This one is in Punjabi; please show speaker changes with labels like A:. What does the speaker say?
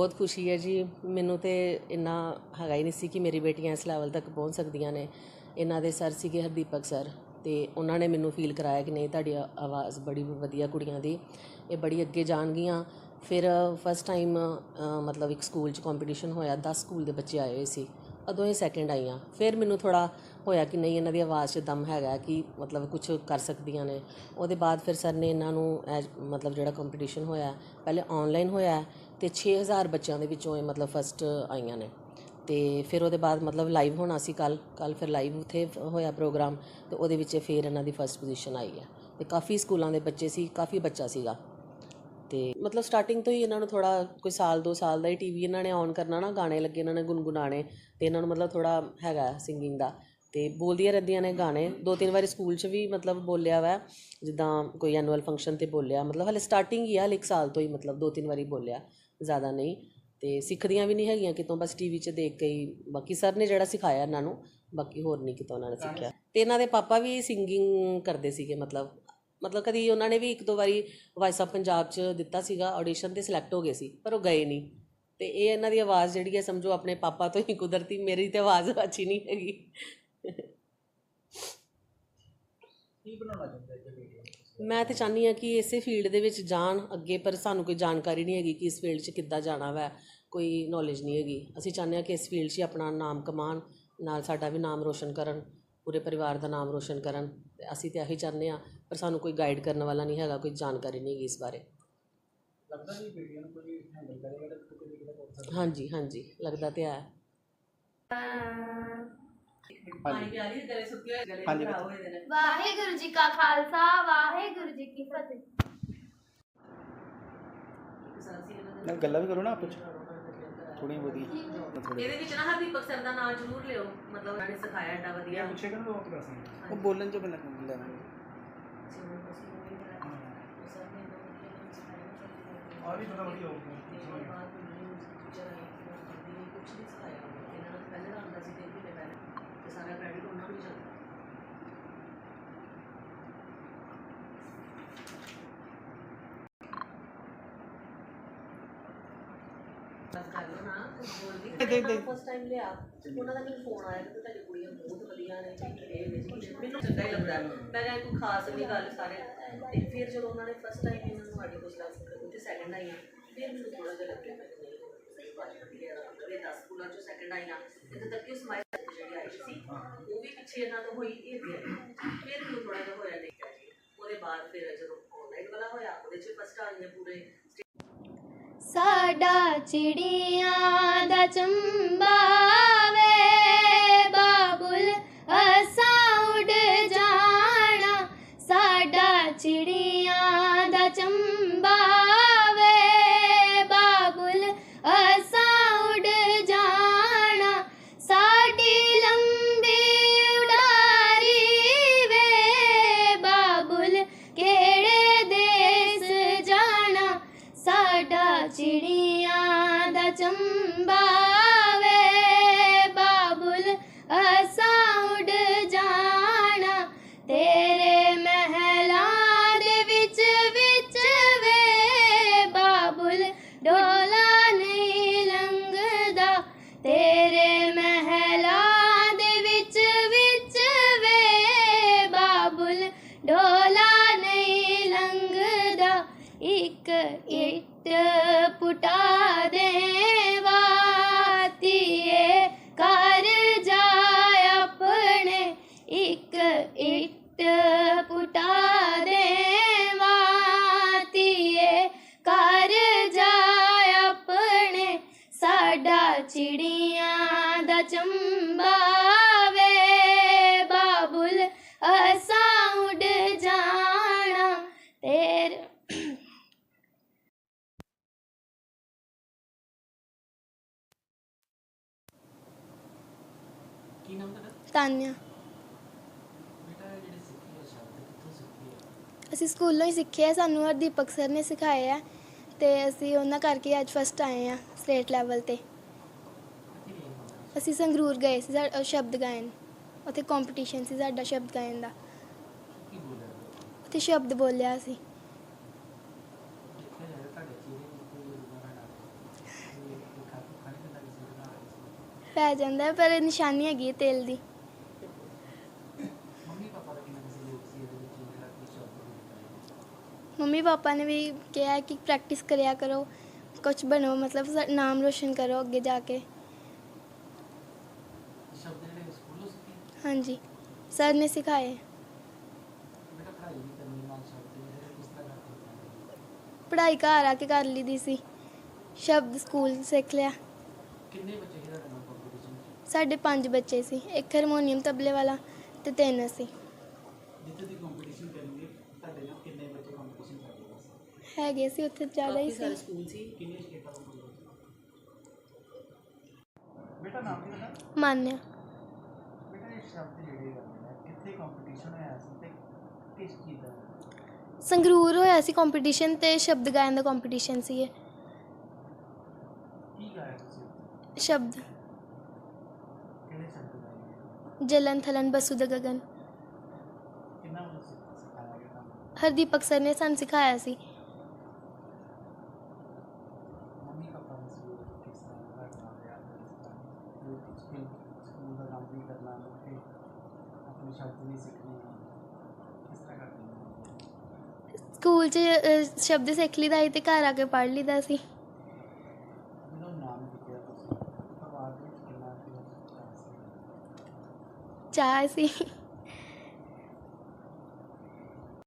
A: ਬਹੁਤ ਖੁਸ਼ੀ ਹੈ ਜੀ। ਮੈਨੂੰ ਤੇ ਇੰਨਾ ਹੈਗਾ ਹੀ ਨਹੀਂ ਸੀ ਕਿ ਮੇਰੀ ਬੇਟੀਆਂ ਇਸ ਲੈਵਲ ਤੱਕ ਪਹੁੰਚ ਸਕਦੀਆਂ ਨੇ। ਇਹਨਾਂ ਦੇ ਸਰ ਸੀਗੇ ਹਰਦੀਪਕ ਸਰ ਤੇ ਉਹਨਾਂ ਨੇ ਮੈਨੂੰ ਫੀਲ ਕਰਾਇਆ ਕਿ ਨਹੀਂ, ਤੁਹਾਡੀ ਆਵਾਜ਼ ਬੜੀ ਵਧੀਆ ਕੁੜੀਆਂ ਦੀ। ਇਹ ਬੜੀ ਅੱਗੇ ਜਾਣਗੀਆਂ। ਫਿਰ ਫਸਟ ਟਾਈਮ ਮਤਲਬ ਇੱਕ ਸਕੂਲ 'ਚ ਕੰਪੀਟੀਸ਼ਨ ਹੋਇਆ। 10 ਸਕੂਲ ਦੇ ਬੱਚੇ ਆਏ ਹੋਏ ਸੀ। ਉਦੋਂ ਇਹ ਸੈਕਿੰਡ ਆਈਆਂ। ਫਿਰ ਮੈਨੂੰ ਥੋੜਾ ਹੋਇਆ ਕਿ ਨਹੀਂ, ਇਹਨਾਂ ਦੀ ਆਵਾਜ਼ 'ਚ ਦਮ ਹੈਗਾ ਕਿ ਮਤਲਬ ਕੁਝ ਕਰ ਸਕਦੀਆਂ ਨੇ। ਉਹਦੇ ਬਾਅਦ ਫਿਰ ਸਰ ਨੇ ਇਹਨਾਂ ਨੂੰ ਐਜ- ਮਤਲਬ ਜਿਹੜਾ ਕੰਪੀਟੀਸ਼ਨ ਹੋਇਆ, ਪਹਿਲੇ ਆਨਲਾਈਨ ਹੋਇਆ। ਅਤੇ ਛੇ ਹਜ਼ਾਰ ਬੱਚਿਆਂ ਦੇ ਵਿੱਚੋਂ ਇਹ ਮਤਲਬ ਫਸਟ ਆਈਆਂ ਨੇ। ਅਤੇ ਫਿਰ ਉਹਦੇ ਬਾਅਦ ਮਤਲਬ ਲਾਈਵ ਹੋਣਾ ਸੀ ਕੱਲ੍ਹ ਕੱਲ੍ਹ ਫਿਰ ਲਾਈਵ ਉੱਥੇ ਹੋਇਆ ਪ੍ਰੋਗਰਾਮ ਅਤੇ ਉਹਦੇ ਵਿੱਚ ਫਿਰ ਇਹਨਾਂ ਦੀ ਫਸਟ ਪੋਜੀਸ਼ਨ ਆਈ ਹੈ। ਅਤੇ ਕਾਫੀ ਸਕੂਲਾਂ ਦੇ ਬੱਚੇ ਸੀ, ਕਾਫੀ ਬੱਚਾ ਸੀਗਾ। ਤੇ ਮਤਲਬ ਸਟਾਰਟਿੰਗ ਤੋਂ ਹੀ ਇਹਨਾਂ ਨੂੰ ਥੋੜਾ ਕੋਈ ਸਾਲ, ਦੋ ਸਾਲ ਦਾ ਹੀ ਟੀਵੀ ਇਹਨਾਂ ਨੇ ਔਨ ਕਰਨਾ ਨਾ, ਗਾਣੇ ਲੱਗੇ ਇਹਨਾਂ ਨੇ ਗੁੰਗੁਣਾਣੇ ਤੇ ਇਹਨਾਂ ਨੂੰ ਮਤਲਬ ਥੋੜਾ ਹੈਗਾ ਸਿੰਗਿੰਗ ਦਾ। ਤੇ ਬੋਲਦੀਆਂ ਰਹਿੰਦੀਆਂ ਨੇ ਗਾਣੇ, ਦੋ ਤਿੰਨ ਵਾਰੀ ਸਕੂਲ 'ਚ ਵੀ ਮਤਲਬ ਬੋਲਿਆ ਵਾ, ਜਿੱਦਾਂ ਕੋਈ ਐਨੂਅਲ ਫੰਕਸ਼ਨ ਤੇ ਬੋਲਿਆ, ਮਤਲਬ ਹਲੇ ਸਟਾਰਟਿੰਗ ਹੀ ਆ, ਹਲੇ ਇੱਕ ਸਾਲ ਤੋਂ ਹੀ ਮਤਲਬ ਦੋ ਤਿੰਨ ਵਾਰੀ ਬੋਲਿਆ। ਜ਼ਿਆਦਾ ਨਹੀਂ ਤੇ ਸਿੱਖਦੀਆਂ ਵੀ ਨਹੀਂ ਹੈਗੀਆਂ ਕਿਤੋਂ ਬਸ ਟੀਵੀ 'ਚ ਦੇਖ ਕੇ ਹੀ। ਬਾਕੀ ਸਰ ਨੇ ਜਿਹੜਾ ਸਿਖਾਇਆ ਇਹਨਾਂ ਨੂੰ ਬਾਕੀ ਹੋਰ ਨਹੀਂ ਕਿਤੋਂ ਉਹਨਾਂ ਨੇ ਸਿੱਖਿਆ। ਤੇ ਇਹਨਾਂ ਦੇ ਪਾਪਾ ਵੀ ਸਿੰਗਿੰਗ ਕਰਦੇ ਸੀਗੇ ਮਤਲਬ ਮਤਲਬ ਕਦੀ ਉਹਨਾਂ ਨੇ ਵੀ ਇੱਕ ਦੋ ਵਾਰੀ ਵਾਇਸ ਆਫ ਪੰਜਾਬ 'ਚ ਦਿੱਤਾ ਸੀਗਾ ਆਡੀਸ਼ਨ ਤੇ ਸਿਲੈਕਟ ਹੋ ਗਏ ਸੀ ਪਰ ਉਹ ਗਏ ਨਹੀਂ। ਤੇ ਇਹ ਇਹਨਾਂ ਦੀ ਆਵਾਜ਼ ਜਿਹੜੀ ਹੈ ਸਮਝੋ ਆਪਣੇ ਪਾਪਾ ਤੋਂ ਹੀ ਕੁਦਰਤੀ ਮੇਰੀ ਤੇ ਆਵਾਜ਼ ਅੱਛੀ ਨਹੀਂ ਹੈਗੀ।
B: ਕੀ ਬਣਾਉਣਾ ਚਾਹੁੰਦੇ ਜੀ ਬੇਟੀਆਂ
A: ਮੈਂ ਤੇ ਚਾਹੁੰਦੀ ਹਾਂ ਕਿ ਇਸੇ ਫੀਲਡ ਦੇ ਵਿੱਚ ਜਾਣ ਅੱਗੇ ਪਰ ਸਾਨੂੰ ਕੋਈ ਜਾਣਕਾਰੀ ਨਹੀਂ ਹੈਗੀ ਕਿ ਇਸ ਫੀਲਡ 'ਚ ਕਿੱਦਾਂ ਜਾਣਾ ਵੈ ਕੋਈ ਨੌਲੇਜ ਨਹੀਂ ਹੈਗੀ। ਅਸੀਂ ਚਾਹੁੰਦੇ ਹਾਂ ਕਿ ਇਸ ਫੀਲਡ 'ਚ ਹੀ ਆਪਣਾ ਨਾਮ ਕਮਾਉਣ ਨਾਲ ਸਾਡਾ ਵੀ ਨਾਮ ਰੋਸ਼ਨ ਕਰਨ ਪੂਰੇ ਪਰਿਵਾਰ ਦਾ ਨਾਮ ਰੋਸ਼ਨ ਕਰਨ ਤੇ ਅਸੀਂ ਤੇ ਇਹੀ ਚਾਹੁੰਦੇ ਹਾਂ ਪਰ ਸਾਨੂੰ ਕੋਈ ਗਾਈਡ ਕਰਨ ਵਾਲਾ ਨਹੀਂ ਹੈਗਾ ਕੋਈ ਜਾਣਕਾਰੀ ਨਹੀਂ ਹੈਗੀ ਇਸ ਬਾਰੇ।
B: ਲੱਗਦਾ ਜੀ ਬੇਟੀਆਂ ਨੂੰ ਕੋਈ ਹੈਂਡਲ ਕਰੇਗਾ ਤਾਂ ਕੋਈ ਸਕਦਾ
A: ਹਾਂਜੀ ਹਾਂਜੀ ਲੱਗਦਾ ਤੇ ਹੈ।
B: ਹਾਂਜੀ।
A: ਪਿਆਰੀ ਗਲੇ ਸੁੱਕੇ ਹੋਏ ਗਲੇ
B: ਹਾਂਜੀ।
A: ਖਰਾਬ ਹੋਏ ਨੇ।
C: ਵਾਹਿਗੁਰੂ ਜੀ ਕਾ ਖਾਲਸਾ ਵਾਹਿਗੁਰੂ ਜੀ ਕੀ ਫਤਿਹ।
B: ਨਾਲ ਗੱਲਾਂ ਵੀ ਕਰੋ ਨਾ ਆਪਸ ਬਹੁਤੀਆਂ। ਥੋੜੀ
A: ਇਹਦੇ ਵਿੱਚ ਨਾ ਹਰਦੀਪਕ ਸਰ ਦਾ ਨਾਮ ਜ਼ਰੂਰ ਲਿਓ ਮਤਲਬ ਉਹਨਾਂ ਨੇ ਸਿਖਾਇਆ ਏਡਾ ਵਧੀਆ।
B: ਪੁੱਛੇਗਾ ਨਾ ਲੋਕ ਦੱਸਣ ਉਹ ਬੋਲਣ ਚ ਬੰਦਾ ਲੈਣਾ ਆ ਵੀ ਥੋੜਾ ਵਧੀਆ ਹੋਊਗਾ
A: ਸਾਰਾ ਕ੍ਰੈਡਿਟ ਉਹਨਾਂ ਨੂੰ ਜਾਂਦਾ
B: ਦੇਖ, ਦੇਖ।
A: ਫਸਟ ਟਾਈਮ ਲਿਆ। ਉਹਨਾਂ ਦਾ ਮੈਨੂੰ ਫੋਨ ਆਇਆ ਕਿ ਤੁਹਾਡੀ ਕੁੜੀਆਂ ਬਹੁਤ ਵਧੀਆ ਨੇ। ਇਹ ਨੇ ਜੀ। ਮੈਨੂੰ ਚੰਗਾ ਹੀ ਲੱਗਦਾ ਮੈਂ ਕਿਹਾ ਕੋਈ ਖਾਸ ਨਹੀਂ ਗੱਲ ਸਾਰੇ। ਤੇ ਫਿਰ ਜਦੋਂ ਉਹਨਾਂ ਨੇ ਫਸਟ ਟਾਈਮ ਇਹਨਾਂ ਨੂੰ ਸਾਡੇ ਕੋਲ ਸਿਲੈਕਟ ਉੱਥੇ ਸੈਕਿੰਡ ਆਈ ਫਿਰ ਮੈਨੂੰ ਥੋੜਾ ਜਿਹਾ ਲੱਗਿਆ ਮੈਂ ਨਹੀਂ ਸਹੀ ਬਾਤ ਹੈ ਇਹ 10 ਸਕੂਲਾਂ ਚੋਂ ਸੈਕਿੰਡ ਆਈਆਂ। ਇੱਥੇ ਤੱਕ ਕਿ ਸਮਾਈਲ ਜਿਹੜੀ ਆਈ ਸੀ ਉਹ ਵੀ ਪਿੱਛੇ ਇਹਨਾਂ ਤੋਂ ਹੋਈ ਇਹ ਫਿਰ ਮੈਨੂੰ ਥੋੜਾ ਜਿਹਾ ਹੋਇਆ ਦੇਖਿਆ ਜੀ ਉਹਦੇ ਬਾਅਦ ਫਿਰ ਜਦੋਂ ਆਨਲਾਈਨ ਵਾਲਾ ਹੋਇਆ ਉਹਦੇ ਚ ਫਸਟ ਆ ਗਈਆਂ ਪੂਰੇ
C: ਸਾਡਾ ਚਿੜੀਆਂ ਦਾ ਚੰਬਾ ਚਿੜੀਆਂ ਦਾ ਚੰਬਾ ਵੇ, ਬਾਬੁਲ ਅਸਾਂ ਉੱਡ ਜਾਣਾ। ਤੇਰੇ ਮਹਿਲਾ ਦੇ ਵਿੱਚ ਵਿੱਚ ਵੇ, ਬਾਬੁਲ ਡੋਲਾ ਨਹੀਂ ਲੰਘਦਾ। ਤੇਰੇ ਮਹਿਲਾ ਦੇ ਵਿੱਚ ਵਿੱਚ ਵੇ, ਬਾਬੁਲ ਡੋਲਾ ਇੱਕ ਇੱਟ ਪੁਟਾ ਦੇ ਵਾਤੀਏ ਕਰ ਜਾ ਆਪਣੇ। ਇੱਕ ਇੱਟ ਪੁਟਾ ਦੇ ਵਾਤੀਏ ਕਰ ਜਾ ਆਪਣੇ। ਸਾਡਾ ਚਿੜੀਆਂ ਦਾ ਚੰਬਾ
A: ਕੀ ਨਾਮ ਤੁਹਾਡਾ?
C: ਤਾਨਿਆ।
A: ਬੇਟਾ ਜਿਹੜੇ ਸਿੱਖੀ ਹੈ ਸ਼ਬਦ ਕਿੱਥੋਂ ਸਿੱਖੀ ਹੈ
C: ਅਸੀਂ ਸਕੂਲੋਂ ਹੀ ਸਿੱਖਿਆ ਸਾਨੂੰ ਹਰਦੀਪਕ ਸਰ ਨੇ ਸਿਖਾਇਆ ਹੈ ਤੇ ਅਸੀਂ ਉਹਨਾਂ ਕਰਕੇ ਅੱਜ ਫਸਟ ਆਏ ਆ ਸਟੇਟ ਲੈਵਲ ਤੇ।
A: ਕਿੱਥੇ ਗਏ ਹੋ
C: ਅਸੀਂ ਸੰਗਰੂਰ ਗਏ ਸੀ ਸਾ- ਅ, ਸ਼ਬਦ ਗਾਇਨ। ਉੱਥੇ ਕੰਪੀਟੀਸ਼ਨ ਸੀ ਸਾਡਾ ਸ਼ਬਦ ਗਾਇਨ ਦਾ।
A: ਕੀ ਬੋਲਿਆ?
C: ਉੱਥੇ ਸ਼ਬਦ ਬੋਲਿਆ ਸੀ। ਪੈ ਜਾਂਦਾ ਹੈ, ਪਰ ਨਿਸ਼ਾਨੀ ਹੈਗੀ ਹੈ ਤੇਲ ਦੀ।
B: ਮੰਮੀ ਪਾਪਾ
C: ਨੇ ਵੀ ਕਿਹਾ ਕਿ ਪ੍ਰੈਕਟਿਸ ਕਰਿਆ ਕਰੋ ਕੁਝ ਬਣੋ ਮਤਲਬ ਸ- ਨਾਮ ਰੋਸ਼ਨ ਕਰੋ ਅੱਗੇ ਜਾ ਕੇ।
B: ਸ਼ਬਦ ਜਿਹੜੇ ਸਕੂਲੋਂ ਸਿੱਖੇ
C: ਹਾਂਜੀ ਸਰ ਨੇ ਸਿਖਾਏ।
B: ਬੇਟਾ ਪੜ੍ਹਾਈ ਵੀ ਕਰਨੀ ਨਾਲ ਸ਼ਬਦ ਜਿਹੜੇ ਕਿਸ ਤਰ੍ਹਾਂ ਕਰਦੇ
C: ਪੜ੍ਹਾਈ ਘਰ ਆ ਕੇ ਕਰ ਲਈਦੀ ਸੀ ਸ਼ਬਦ ਸਕੂਲ ਸਿੱਖ ਲਿਆ।
B: ਕਿੰਨੇ ਬੱਚੇ ਸੀ
C: ਸਾਡੇ ਪੰਜ ਬੱਚੇ ਸੀ ਇੱਕ ਹਾਰਮੋਨੀਅਮ ਤਬਲੇ ਵਾਲਾ ਤੇ ਤਿੰਨ ਅਸੀਂ।
B: ਜਿੱਥੇ ਦੀ ਕੰਪੀਟੀਸ਼ਨ ਕਰਨਗੇ ਤੁਹਾਡੇ ਨਾਲ ਕਿੰਨੇ ਬੱਚੇ ਕੰਪੀਟੀਸ਼ਨ ਕਰਦੇ ਬਸ
C: ਹੈਗੇ ਸੀ ਉੱਥੇ ਜ਼ਿਆਦਾ ਹੀ ਸੀ।
A: ਸਕੂਲ ਸੀ
B: ਕਿੰਨੇ ਸਟੇਟਾਂ ਤੋਂ ਬੋਲੋ ਬੇਟਾ ਨਾਮ ਕੀ ਤੁਹਾਡਾ?
C: ਮੰਨਿਆ।
B: ਬੇਟਾ ਇਹ ਸ਼ਬਦ ਜਿਹੜੇ ਕਰਦੇ ਨੇ ਕਿੱਥੇ ਕੰਪੀਟੀਸ਼ਨ ਹੋਇਆ ਸੀ ਤੇ ਕਿਸ ਚੀਜ਼ ਦਾ?
C: ਸੰਗਰੂਰ ਹੋਇਆ ਸੀ ਕੰਪੀਟੀਸ਼ਨ ਤੇ ਸ਼ਬਦ ਗਾਇਨ ਦਾ ਕੰਪੀਟੀਸ਼ਨ ਸੀ ਇਹ।
B: ਕੀ ਗਾਇਆ ਤੁਸੀਂ
C: ਸ਼ਬਦ। ਜਲਨ ਥਲਨ ਬਸੂ ਦਾ ਗਗਨ।
B: ਕਿੰਨਾ ਵੱਲੋਂ ਸਿਖ- ਸਿਖਾਇਆ ਗਿਆ ਤੁਹਾਨੂੰ?
C: ਹਰਦੀਪਕ ਸਰ ਨੇ ਸਾਨੂੰ ਸਿਖਾਇਆ ਸੀ।
B: ਮੰਮੀ ਪਾਪਾ ਦਾ ਸਹਿਯੋਗ ਕਿਸ ਤਰ੍ਹਾਂ ਦਾ ਕਰਨਾ ਰਿਹਾ ਕਿਸ ਤਰ੍ਹਾਂ ਸਕੂਲ ਸਕੂਲ ਦਾ ਕੰਮ ਵੀ ਕਰਨਾ ਤੇ ਆਪਣੇ ਸ਼ਬਦ ਵੀ ਸਿੱਖਣੇ ਆ। ਕਿਸ ਤਰ੍ਹਾਂ ਕਰਦੇ ਹੋ
C: ਸਕੂਲ 'ਚ ਅ, ਸ਼ਬਦ ਸਿੱਖ ਲਈਦਾ ਸੀ ਤੇ ਘਰ ਆ ਕੇ ਪੜ੍ਹ ਲਈਦਾ ਸੀ
B: ਜਦੋਂ ਨਾਮ ਲਿਖਿਆ ਤੁਸੀਂ ਪਰਿਵਾਰ ਦੇ ਵਿੱਚ ਕਿੰਨਾ ਕੁ ਚਾਅ ਸੀ
C: ਚਾਹ ਸੀ।